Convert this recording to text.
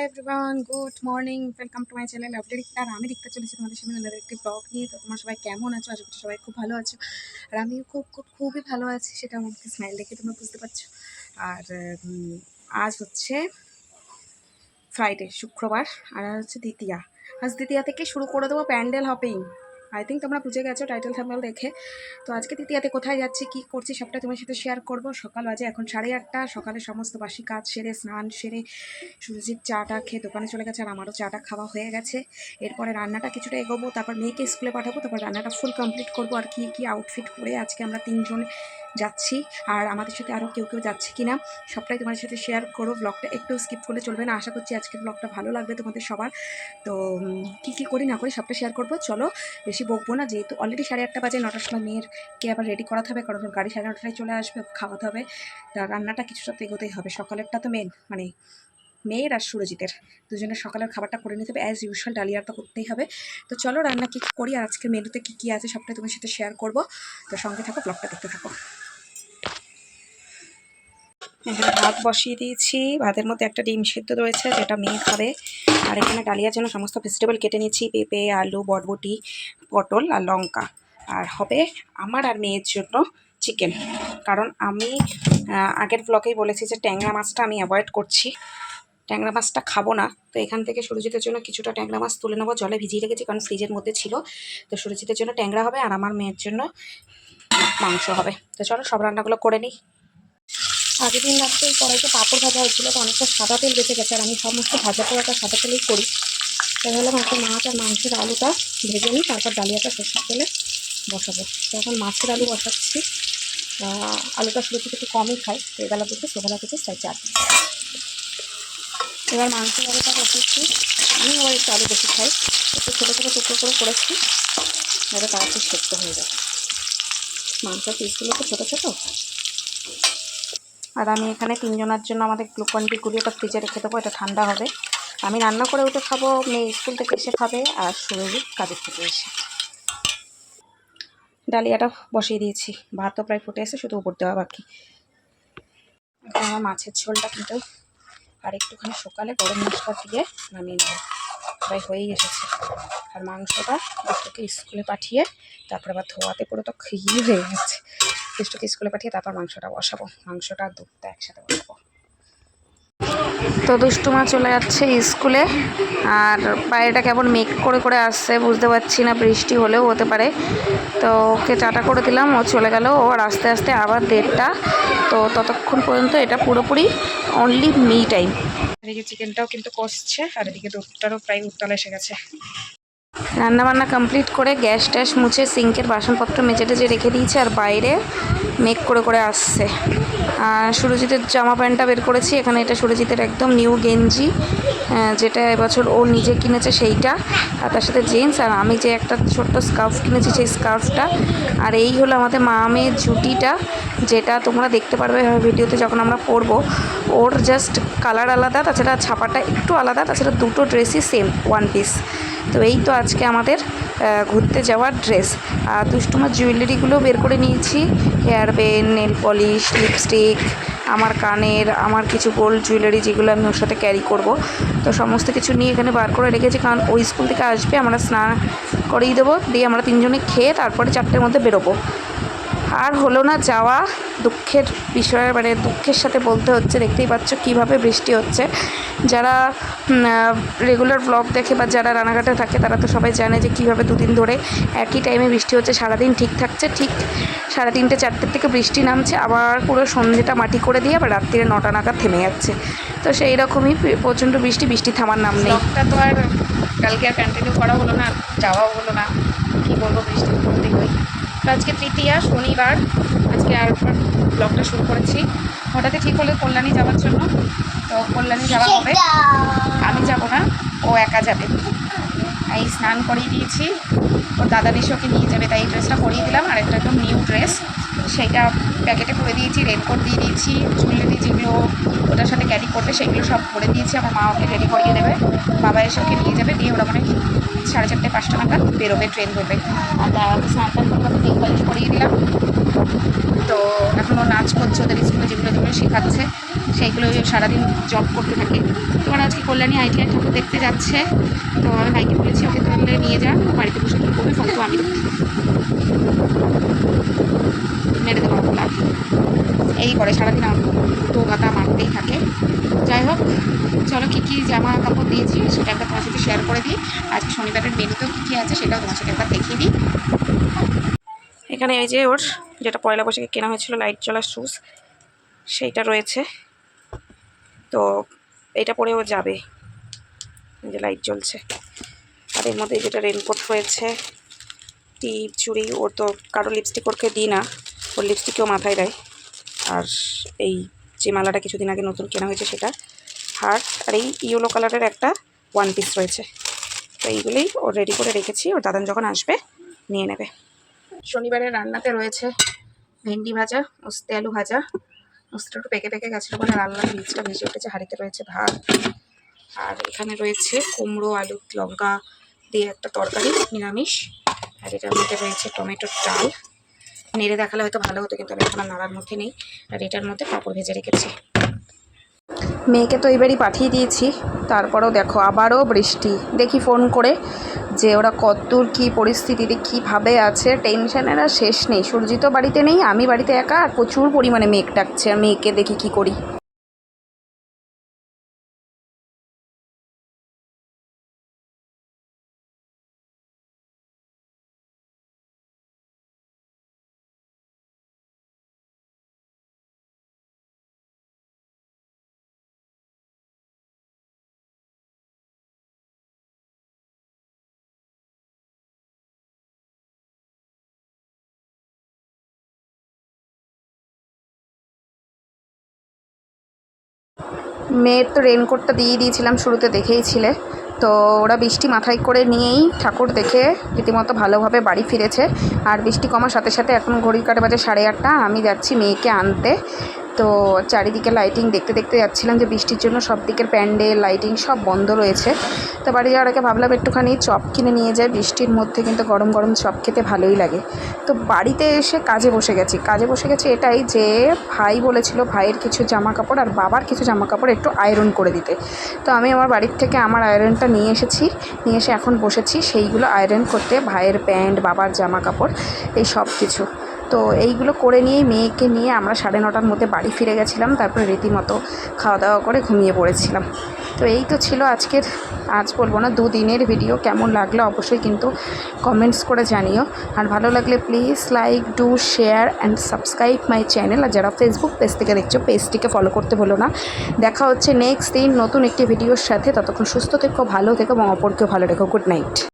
Hello everyone, good morning, welcome to my channel update. আর আমি দেখতে চলেছি তোমাদের সামনে একটি ব্লগ নিয়ে। তো তোমার সবাই কেমন আছো? আশা করছি সবাই খুব ভালো আছো। আর আমিও খুব খুব, খুবই ভালো আছি, সেটা আমাকে স্মাইল দেখে তোমরা বুঝতে পারছ। আর আজ হচ্ছে ফ্রাইডে শুক্রবার, আর হচ্ছে দ্বিতীয়া। আজ দ্বিতীয়া থেকে শুরু করে দেবো প্যান্ডেল হপিং আই থিঙ্ক তোমরা বুঝে গেছো টাইটেল থাম্বেল দেখে। তো আজকে তৃতীয়াতে কোথায় যাচ্ছি, কি করছি, সবটা তোমার সাথে শেয়ার করব। সকাল বাজে এখন সাড়ে আটটা, সকালে সমস্ত বাসি কাজ সেরে, স্নান সেরে, সুরজিৎ চাটা খেয়ে দোকানে চলে গেছে আর আমারও চাটা খাওয়া হয়ে গেছে। এরপরে রান্নাটা কিছুটা এগোবো, তারপর মেয়েকে স্কুলে পাঠাবো, তারপর রান্নাটা ফুল কমপ্লিট করব আর কি কি আউটফিট পরে আজকে আমরা তিনজন যাচ্ছি। আর আমাদের সাথে আরও কেউ কেউ যাচ্ছে কি না সবটাই তোমার সাথে শেয়ার করো। ব্লগটা একটু স্কিপ করলে চলবে না। আশা করছি আজকের ব্লগটা ভালো লাগবে তোমাদের সবার। তো কি কি করি না করি সবটা শেয়ার করব। চলো, বেশি বকবো না। যেহেতু অলরেডি সাড়ে আটটা বাজে, নটার সময় মেয়েরকে আবার রেডি করাতে হবে, কারণ গাড়ি সাড়ে নটায় চলে আসবে খাওয়াতে হবে। তা রান্নাটা কিছুটা তো এগোতেই হবে। সকালেরটা তো মেন মানে মেয়ের আর সুরজিতের। দুজনের সকালের খাবারটা করে নিতে হবে। অ্যাজ ইউজুয়াল তো করতেই হবে। তো চলো, রান্না কী করি আর আজকের মেনুতে কী কী আছে সবটাই তোমার সাথে শেয়ার করব। তো সঙ্গে থাকো ব্লগটা দেখতে থাকো। এখানে ভাত বসিয়ে দিয়েছি। ভাতের মধ্যে একটা ডিম সেদ্ধ রয়েছে, যেটা মেয়ে খাবে। আর এখানে ডালিয়ার জন্য সমস্ত ভেজিটেবল কেটে নিয়েছি, পেঁপে, আলু, বরবটি, পটল আর লঙ্কা। আর হবে আমার আর মেয়ের জন্য চিকেন কারণ আমি আগের ব্লগেই বলেছি যে ট্যাংরা মাছটা আমি অ্যাভয়েড করছি। ট্যাংরা মাছটা খাব না। তো এখান থেকে সুরজিতের জন্য কিছুটা ট্যাংরা মাছ তুলে নেব। জলে ভিজিয়ে রেখেছি, কারণ ফ্রিজের মধ্যে ছিল। তো সুরজিতের জন্য ট্যাংরা হবে আর আমার মেয়ের জন্য মাংস হবে। তো চলো সব রান্নাগুলো করে নিই। আগের দিন রাত্রে কড়াইতে পাঁপড় ভাজা হয়েছিল, তো অনেকটা সাদা তেল বেঁচে গেছে আর আমি সমস্ত ভাজা পোড়াটা সাদা তেলেই করি। তাই ভাবলাম একটা মাছ আর মাংসের আলুটা ভেজে নিই, তারপর ডালিয়াটা সরষের তেলে বসাবো। তো এখন মাছের আলু বসাচ্ছি। আলুটা শুরু থেকে একটু কমই খাই এবেলা থেকে সেবেলা থেকে চাই চার এবার মাংসের আলুটা বসাচ্ছি আমি আবার একটু আলু বেশি খাই। একটু ছোটো ছোটো টুকরো করে করেছি, যাতে তাড়াতাড়ি সেদ্ধ হয়ে যায়। মাংসের পিসগুলো তো ছোটো ছোটো। আর আমি এখানে তিনজনের জন্য আমাদের গ্লুকন ডি গুলি ওটা ফ্রিজে রেখে দেবো, এটা ঠান্ডা হবে। আমি রান্না করে উঠে খাব, মেয়ে স্কুল থেকে এসে খাবে আর সুরজি কাজের থেকে এসে। ডালিয়াটা বসিয়ে দিয়েছি ভাতও প্রায় ফুটে এসে শুধু উপর দেওয়া বাকি। আমার মাছের ঝোলটা কিন্তু আর একটুখানি সকালে গরম মশলা দিয়ে নামিয়ে নেব। প্রায় হয়েই এসেছে। আর মাংসটা দুটোকে স্কুলে পাঠিয়ে, তারপরে আবার ধোয়াতে পুরো তো খেয়ে হয়ে গেছে। দুটোকে স্কুলে পাঠিয়ে তারপর মাংসটা বসাবো। মাংসটা আর দুধটা একসাথে বসাবো। তো দুষ্টুমা চলে যাচ্ছে স্কুলে। আর বাইরেটা কেমন মেঘ করে করে আসছে বুঝতে পারছি না বৃষ্টি হলেও হতে পারে। তো ওকে চাটা করে দিলাম ও চলে গেল। ও আর আস্তে আস্তে আবার দেড়টা। তো ততক্ষণ পর্যন্ত এটা পুরোপুরি অনলি মি টাইম এদিকে চিকেনটাও কিন্তু কষছে আর এদিকে দুধটারও প্রায় উত্তাল এসে গেছে। রান্না বান্না কমপ্লিট করে গ্যাস ট্যাস মুছে সিঙ্কের বাসনপত্র মেজে টেজে রেখে দিয়েছে আর বাইরে মেক করে করে আসছে। আর সুরজিতের জামা প্যান্টটা বের করেছি। এখানে এটা সুরজিতের একদম নিউ গেঞ্জি যেটা এবছর ও নিজে কিনেছে সেইটা। আর তার সাথে জিন্স আর আমি যে একটা ছোট্ট স্কার্ফ কিনেছি সেই স্কার্ফটা আর এই হলো আমাদের মা মেয়ের জুটিটা, যেটা তোমরা দেখতে পারবে ভিডিওতে যখন আমরা পরবো। ওর জাস্ট কালার আলাদা, তাছাড়া ছাপাটা একটু আলাদা, তাছাড়া দুটো ড্রেসই সেম ওয়ান পিস তো এই তো আজকে আমাদের ঘুরতে যাওয়ার ড্রেস আর দুষ্টুমার জুয়েলারিগুলো বের করে নিয়েছি। Hair band nail polish lipstick আমার কানের, আমার কিছু গোল্ড জুয়েলারি যেগুলো আমি ওর সাথে ক্যারি করব। তো সমস্ত কিছু নিয়ে এখানে বার করে রেখেছি, কারণ ওই স্কুল থেকে আসবে, আমরা স্নান করেই দেবো, দিয়ে আমরা তিনজনে খেয়ে তারপরে চারটের মধ্যে বেরোবো। আর হলো না যাওয়া। দুঃখের বিষয়ে মানে দুঃখের সাথে বলতে হচ্ছে, দেখতেই পাচ্ছ কীভাবে বৃষ্টি হচ্ছে। যারা রেগুলার ব্লগ দেখে বা যারা রানাঘাটে থাকে, তারা তো সবাই জানে যে কীভাবে দুদিন ধরে একই টাইমে বৃষ্টি হচ্ছে। সারাদিন ঠিক থাকছে, ঠিক সাড়ে তিনটে, চারটের থেকে বৃষ্টি নামছে। আবার পুরো সন্ধ্যেটা মাটি করে দিয়ে আবার রাত্রিরে নটা নাগাদ থেমে যাচ্ছে। তো সেই রকমই প্রচণ্ড বৃষ্টি বৃষ্টি থামার নাম নেই। তো আর কালকে আর কন্টিনিউ করা হলো না, যাওয়াও হলো না। কী বলব তো আজকে তৃতীয়া শনিবার আজকে আর ব্লগটা শুরু করেছি। হঠাৎই ঠিক হলো কল্যাণী যাওয়ার জন্য। তো কল্যাণী যাওয়া হবে। আমি যাব না ও একা যাবে। এই স্নান করিয়ে দিয়েছি। ওর দাদা নিশে ওকে নিয়ে যাবে তাই এই ড্রেসটা পরিয়ে দিলাম। আর একটা একদম নিউ ড্রেস সেইটা প্যাকেটে করে দিয়েছি রেনকোট দিয়ে দিয়েছি জুয়েলারি যেগুলো ওটার সাথে ক্যারি করবে সেগুলো সব করে দিয়েছি। আমার মা ওকে রেডি করিয়ে দেবে। বাবা এসে ওকে নিয়ে যাবে দিয়ে ওরা মানে সাড়ে চারটে, পাঁচটা নাগাদ বেরোবে ট্রেন ধরবে। আমরা স্নান টান করলে নেল পালিশ করিয়ে দিলাম। তো এখনও নাচ করছে ওদের স্কুলে যেগুলো যেগুলো শেখাচ্ছে, সেইগুলো সারাদিন জব করতে থাকে। তোমার আজকে কল্যাণী আইটিআই ঠাকুর দেখতে যাচ্ছে। তো আমি ভাইকে বলেছি, ওকে তাহলে নিয়ে যান বাড়িতে বসে করবে তো আমি মেরে দেবো এই করে সারাদিন দু গাতা মারতেই থাকে। যাই হোক, চলো কী কী জামা কাপড় দিয়েছি সেটা একবার তোমার সাথে শেয়ার করে দিই। আজকে শনিবারের মেনুতেও কী কী আছে সেটাও তোমার সাথে একবার দেখিয়ে দিই। এখানে এই যে ওর যেটা পয়লা বৈশাখে কেনা হয়েছিল লাইট জ্বলার শুজ সেইটা রয়েছে। তো এটা পরেও যাবে। যে লাইট জ্বলছে। আর এর মধ্যে যেটা রেনকোট রয়েছে, টিপ, চুড়ি, ওর তো কারও লিপস্টিক ওরকে দিই না। ওর লিপস্টিকেও মাথায় দেয়। আর এই যে মালাটা কিছুদিন আগে নতুন কেনা হয়েছে সেটা হার আর এই ইয়েলো কালারের একটা ওয়ান পিস রয়েছে। তো এইগুলোই ও রেডি করে রেখেছি। ওর দাদান যখন আসবে, নিয়ে নেবে। শনিবারের রান্নাতে রয়েছে ভেন্ডি ভাজা, উস্তে আলু ভাজা। উস্তেটা একটু পেকে পেকে গেছিল বলে লাল বীজটা ভেজে উঠেছে, হাঁড়িতে রয়েছে ভাত। আর এখানে রয়েছে কুমড়ো, আলু, লঙ্কা দিয়ে একটা তরকারি, নিরামিষ। আর এটার মধ্যে রয়েছে টমেটোর ডাল। নেড়ে দেখালে হয়তো ভালো হতো, কিন্তু আমি এখন নাড়ার মধ্যে নেই। আর এটার মধ্যে কাপড় ভেজে রেখেছি। মেয়েকে তো এবারই পাঠিয়ে দিয়েছি। তারপরেও দেখো, আবারও বৃষ্টি। দেখি ফোন করে যে ওরা কতদূর কী পরিস্থিতিতে, কীভাবে আছে। টেনশানের আর শেষ নেই। সুরজিত বাড়িতে নেই, আমি বাড়িতে একা, আর প্রচুর পরিমাণে মেঘ ডাকছে। আর মেয়েকে দেখি কি করি। মেয়ের তো রেনকোটটা দিয়ে দিয়েছিলাম শুরুতে দেখেইছিলে তো ওরা বৃষ্টি মাথায় করে নিয়েই ঠাকুর দেখে রীতিমতো ভালোভাবে বাড়ি ফিরেছে। আর বৃষ্টি কমার সাথে সাথে এখন ঘড়ির কাটে বাজে সাড়ে আটটা। আমি যাচ্ছি মেয়েকে আনতে। তো চারিদিকে লাইটিং দেখতে দেখতে যাচ্ছিলাম যে বৃষ্টির জন্য সব দিকের প্যান্ডেল লাইটিং সব বন্ধ রয়েছে। তো বাড়ি যাওয়ার আগে ভাবলাম একটুখানি চপ কিনে নিয়ে যাই। বৃষ্টির মধ্যে কিন্তু গরম গরম চপ খেতে ভালোই লাগে। তো বাড়িতে এসে কাজে বসে গেছি। কাজে বসে গেছি এটাই যে ভাই বলেছিল ভাইয়ের কিছু জামা কাপড় আর বাবার কিছু জামা কাপড় একটু আয়রন করে দিতে। তো আমি আমার বাড়ির থেকে আমার আয়রনটা নিয়ে এসেছি। নিয়ে এসে এখন বসেছি। সেইগুলো আয়রন করতে ভাইয়ের প্যান্ট, বাবার জামা কাপড় এই সব কিছু। তো এইগুলো করে নিয়েই মেয়েকে নিয়ে আমরা সাড়ে নটার মধ্যে বাড়ি ফিরে গেছিলাম, তারপরে রীতিমতো খাওয়া দাওয়া করে ঘুমিয়ে পড়েছিলাম। তো এই তো ছিল আজকের, আজ বলব না, দুদিনের ভিডিও কেমন লাগল অবশ্যই কিন্তু কমেন্টস করে জানিও। আর ভালো লাগলে please like do share and subscribe my channel আর যারা ফেসবুক পেজ থেকে দেখছ পেজটিকে ফলো করতে ভুলো না। দেখা হচ্ছে নেক্সট দিন নতুন একটি ভিডিওর সাথে। ততক্ষণ সুস্থ থেকো, ভালো থেকো এবং অপরকেও ভালো রেখো। Good night